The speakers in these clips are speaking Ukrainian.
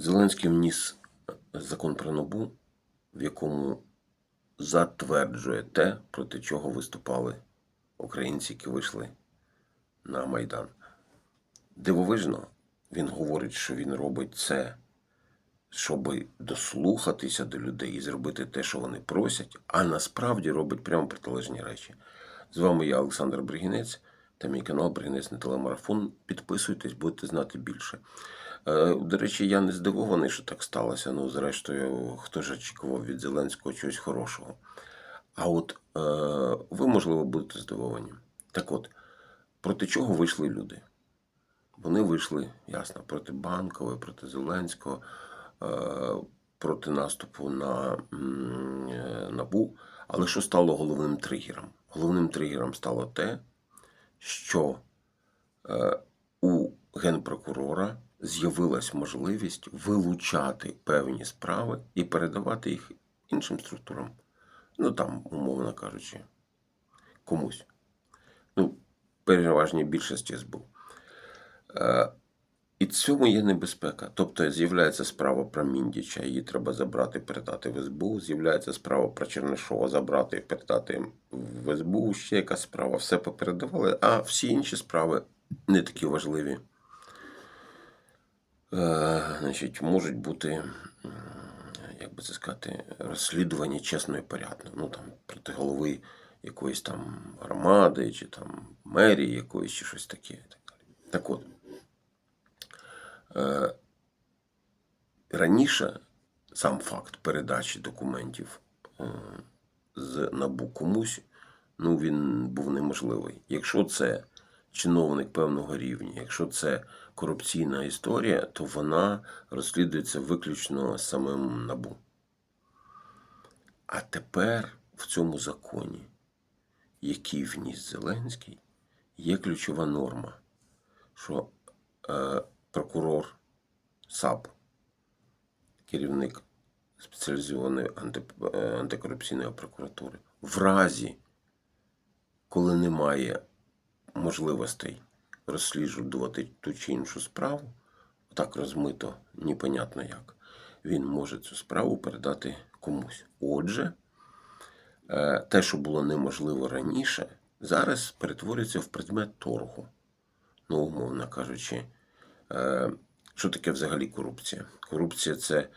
Зеленський вніс закон про НАБУ, в якому затверджує те, проти чого виступали українці, які вийшли на Майдан. Дивовижно, він говорить, що він робить це, щоб дослухатися до людей і зробити те, що вони просять, а насправді робить прямо протилежні речі. З вами я, Олександр Бригінець, та мій канал Бригінець на телемарафон. Підписуйтесь, будете знати більше. Е, До речі, я не здивований, що так сталося. Ну, зрештою, хто ж очікував від Зеленського чогось хорошого. А от е, ви, можливо, будете здивовані. Так от, проти чого вийшли люди? Вони вийшли, ясно, проти Банкової, проти Зеленського, е, проти наступу на НАБУ. Але що стало головним тригером? Головним тригером стало те, що у генпрокурора з'явилась можливість вилучати певні справи і передавати їх іншим структурам. Ну там, умовно кажучи, комусь. Ну, переважній більшості СБУ. Е, і цьому є небезпека. Тобто з'являється справа про Міндіча, її треба забрати, передати в СБУ. З'являється справа про Чернишова, забрати і передати в СБУ. Ще якась справа, все попередавали, а всі інші справи не такі важливі. Е, значить, можуть бути, як би це сказати, розслідувані чесно і порядно. Ну там проти голови якоїсь там громади, чи там мерії якоїсь, чи щось таке. Так, так от. Е, раніше сам факт передачі документів е, з НАБУ комусь, ну він був неможливий. Якщо це чиновник певного рівня, якщо це корупційна історія, то вона розслідується виключно самим НАБУ. А тепер в цьому законі, який вніс Зеленський, є ключова норма, що е, прокурор САП, керівник спеціалізованої анти- е, антикорупційної прокуратури, в разі, коли немає можливостей розслідувати ту чи іншу справу, так розмито, непонятно як, він може цю справу передати комусь. Отже, е, те, що було неможливо раніше, зараз перетворюється в предмет торгу. Ну, умовно кажучи, Е, що таке взагалі корупція? Корупція це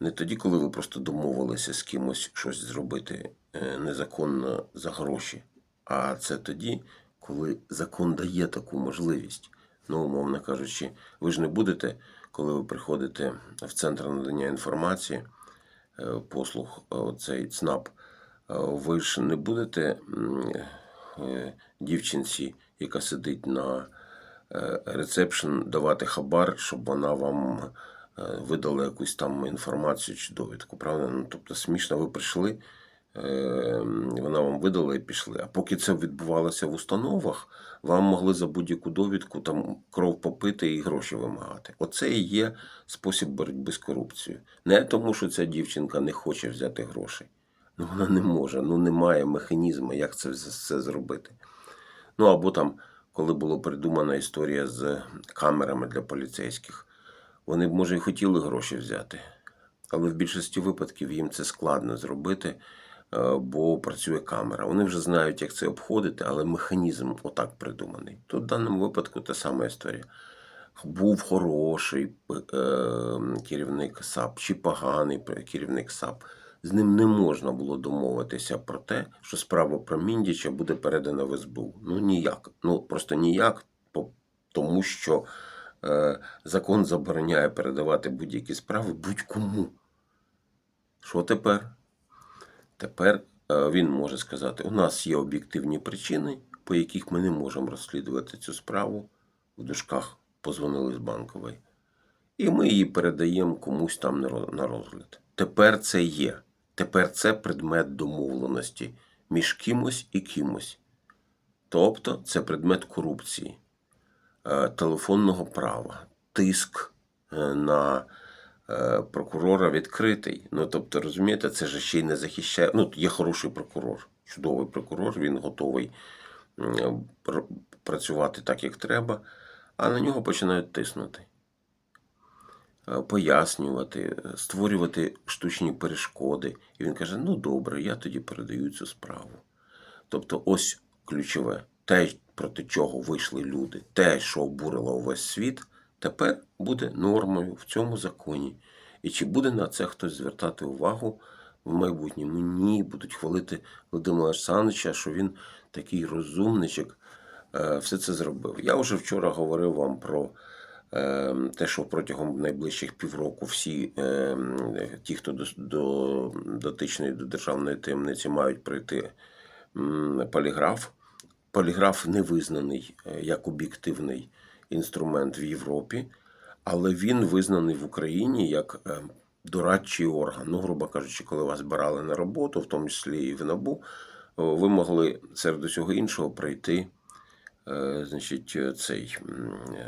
не тоді, коли ви просто домовилися з кимось щось зробити е, незаконно за гроші, а це тоді, коли закон дає таку можливість. Ну, умовно кажучи, ви ж не будете, коли ви приходите в центр надання інформації, е, послуг, е, цей ЦНАП, е, ви ж не будете дівчинці, яка сидить на ресепшн давати хабар, щоб вона вам видала якусь там інформацію чи довідку. Правда? Ну, тобто смішно, ви прийшли, вона вам видала і пішли. А поки це відбувалося в установах, вам могли за будь-яку довідку там кров попити і гроші вимагати. Оце і є спосіб боротьби з корупцією. Не тому, що ця дівчинка не хоче взяти грошей. Ну, вона не може, ну немає механізму, як це все зробити. Ну або там, коли була придумана історія з камерами для поліцейських, вони б, може, і хотіли гроші взяти, але в більшості випадків їм це складно зробити, бо працює камера. Вони вже знають, як це обходити, але механізм отак придуманий. Тут в даному випадку та сама історія. Був хороший е, керівник САП чи поганий керівник САП. З ним не можна було домовитися про те, що справа про Міндіча буде передана в СБУ. Ну ніяк. Ну просто ніяк, тому що е, закон забороняє передавати будь-які справи будь-кому. Що тепер? Тепер е, він може сказати: у нас є об'єктивні причини, по яких ми не можемо розслідувати цю справу. В дужках позвонили з банкової. І ми її передаємо комусь там на розгляд. Тепер це є. Тепер це предмет домовленості між кимось і кимось. Тобто це предмет корупції, е, телефонного права, тиск е, на прокурора відкритий. Ну, тобто, розумієте, це ж ще й не захищає. Ну, є хороший прокурор, чудовий прокурор, він готовий працювати так, як треба, а на нього починають тиснути. е, пояснювати, е, створювати штучні перешкоди. І він каже: ну добре, я тоді передаю цю справу. Тобто, ось ключове, те, проти чого вийшли люди, те, що обурило увесь світ, тепер буде нормою в цьому законі. І чи буде на це хтось звертати увагу в майбутньому? Ні, будуть хвалити Володимира Олександровича, що він такий розумничок, е, все це зробив. Я вже вчора говорив вам про е, те, що протягом найближчих півроку всі е, ті, хто до, до, дотичний до державної таємниці, мають пройти поліграф. Поліграф не визнаний як об'єктивний інструмент в Європі, але він визнаний в Україні як е, дорадчий орган. Ну, грубо кажучи, коли вас брали на роботу, в тому числі і в НАБУ, ви могли серед усього іншого пройти е, значить, цей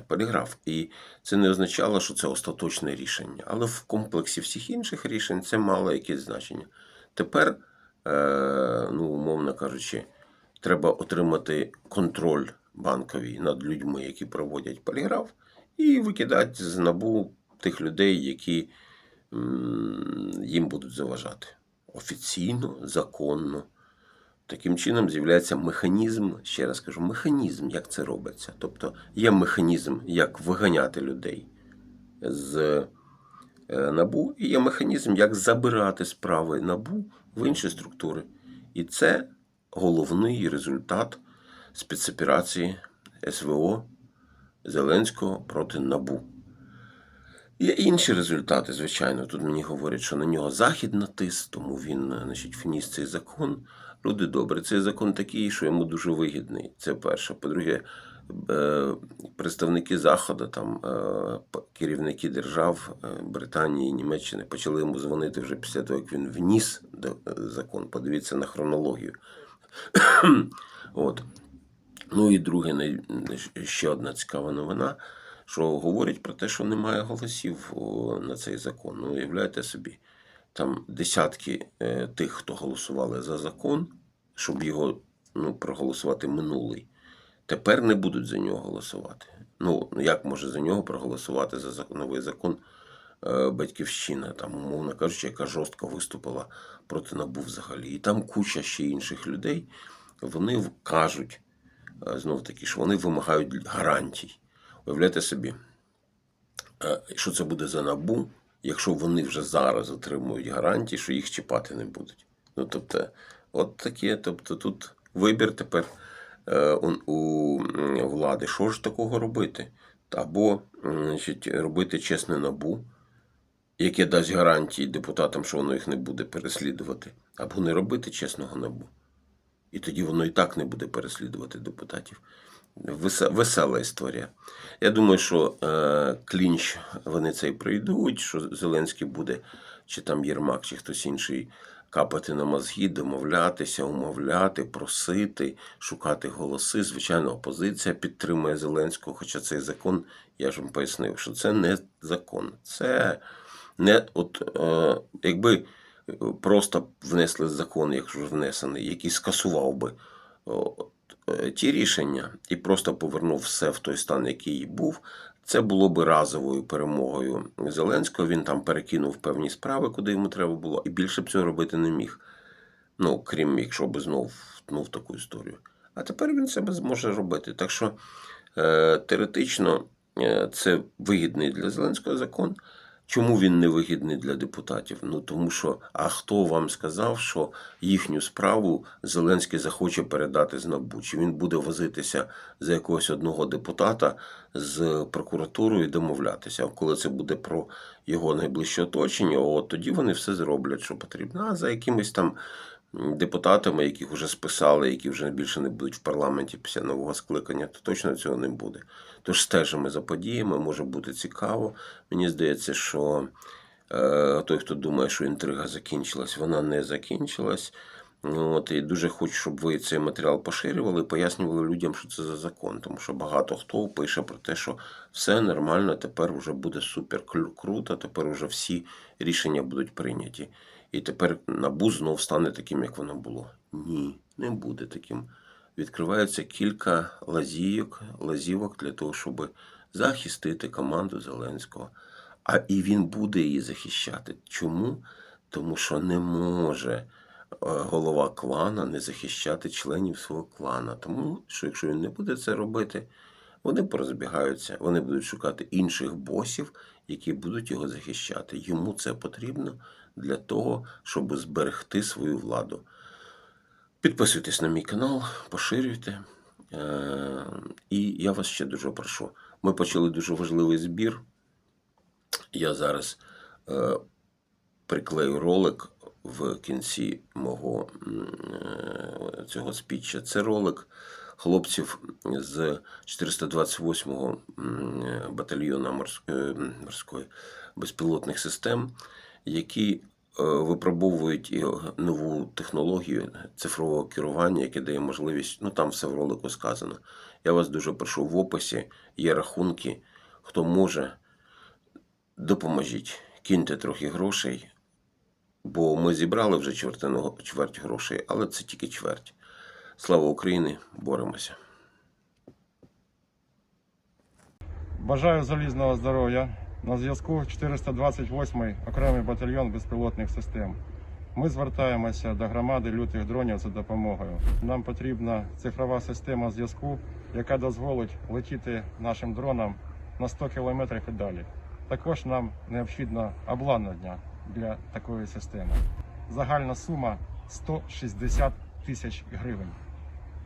поліграф. І це не означало, що це остаточне рішення. Але в комплексі всіх інших рішень це мало якесь значення. Тепер, е, ну, умовно кажучи, треба отримати контроль банковий над людьми, які проводять поліграф, і викидати з набу тих людей, які їм будуть заважати. Офіційно, законно. Таким чином з'являється механізм, ще раз кажу, механізм, як це робиться. Тобто є механізм, як виганяти людей з е, набу, і є механізм, як забирати справи набу в інші структури. І це головний результат спецоперації СВО Зеленського проти набу. Є інші результати, звичайно. Тут мені говорять, що на нього захід натис, тому він значить, вніс цей закон. Люди добре, цей закон такий, що йому дуже вигідний. Це перше. По-друге, е, представники Заходу, там е, керівники держав е, Британії, Німеччини почали йому дзвонити вже після того, як він вніс закон. Подивіться на хронологію. От. Ну і друге, ще одна цікава новина, що говорять про те, що немає голосів на цей закон. Ну, уявляєте собі, там десятки е, тих, хто голосували за закон, щоб його ну, проголосувати минулий, тепер не будуть за нього голосувати. Ну, як може за нього проголосувати за новий закон е, батьківщина, там, умовно кажучи, яка жорстко виступила проти набу взагалі. І там куча ще інших людей, вони кажуть, знов таки, що вони вимагають гарантій. Уявляєте собі, е, що це буде за набу, якщо вони вже зараз отримують гарантії, що їх чіпати не будуть. Ну, тобто, от таке, тобто тут вибір тепер е, у влади. Що ж такого робити? Або значить, робити чесне набу, яке дасть гарантії депутатам, що воно їх не буде переслідувати, або не робити чесного набу. І тоді воно і так не буде переслідувати депутатів. Весела історія. Я думаю, що е, клінч вони цей пройдуть, що Зеленський буде, чи там Єрмак, чи хтось інший капати на мозги, домовлятися, умовляти, просити, шукати голоси. Звичайно, опозиція підтримує Зеленського, хоча цей закон, я ж вам пояснив, що це не закон. Це не от е, якби просто внесли закон, якщо внесений, який скасував би е, ті рішення і просто повернув все в той стан, який був. Це було би разовою перемогою Зеленського. Він там перекинув певні справи, куди йому треба було, і більше б цього робити не міг. Ну, крім якщо би знов втнув таку історію. А тепер він себе зможе робити. Так що е, теоретично е, це вигідний для Зеленського закон. Чому він не вигідний для депутатів? Ну тому що а хто вам сказав, що їхню справу Зеленський захоче передати з НАБУ? Чи він буде возитися за якогось одного депутата з прокуратурою і домовлятися? Коли це буде про його найближче оточення, от тоді вони все зроблять, що потрібно. А за якимись там депутатами, яких вже списали, які вже більше не будуть в парламенті після нового скликання, то точно цього не буде. Тож стежимо за подіями, може бути цікаво. Мені здається, що е, той, хто думає, що інтрига закінчилась, вона не закінчилась. От, і дуже хочу, щоб ви цей матеріал поширювали, пояснювали людям, що це за закон. Тому що багато хто пише про те, що все нормально, тепер вже буде супер круто, тепер вже всі рішення будуть прийняті. І тепер набу знов стане таким, як воно було. Ні, не буде таким. Відкривається кілька лазійок, лазівок для того, щоб захистити команду Зеленського. А і він буде її захищати. Чому? Тому що не може е, голова клана не захищати членів свого клана. Тому що якщо він не буде це робити, вони порозбігаються, вони будуть шукати інших босів, які будуть його захищати. Йому це потрібно для того, щоб зберегти свою владу. Підписуйтесь на мій канал, поширюйте. Е, І я вас ще дуже прошу. Ми почали дуже важливий збір. Я зараз е, приклею ролик в кінці мого е, цього спіччя. Це ролик хлопців з 428-го е, батальйону е, морської безпілотних систем, які е, випробовують нову технологію цифрового керування, яке дає можливість, ну там все в ролику сказано. Я вас дуже прошу в описі, є рахунки, хто може, допоможіть, киньте трохи грошей, бо ми зібрали вже чверть грошей, але це тільки чверть. Слава Україні! Боремося! Бажаю залізного здоров'я. На зв'язку 428-й окремий батальйон безпілотних систем. Ми звертаємося до громади лютих дронів за допомогою. Нам потрібна цифрова система зв'язку, яка дозволить летіти нашим дронам на 100 км і далі. Також нам необхідно обладнання для такої системи. Загальна сума 160 тисяч гривень.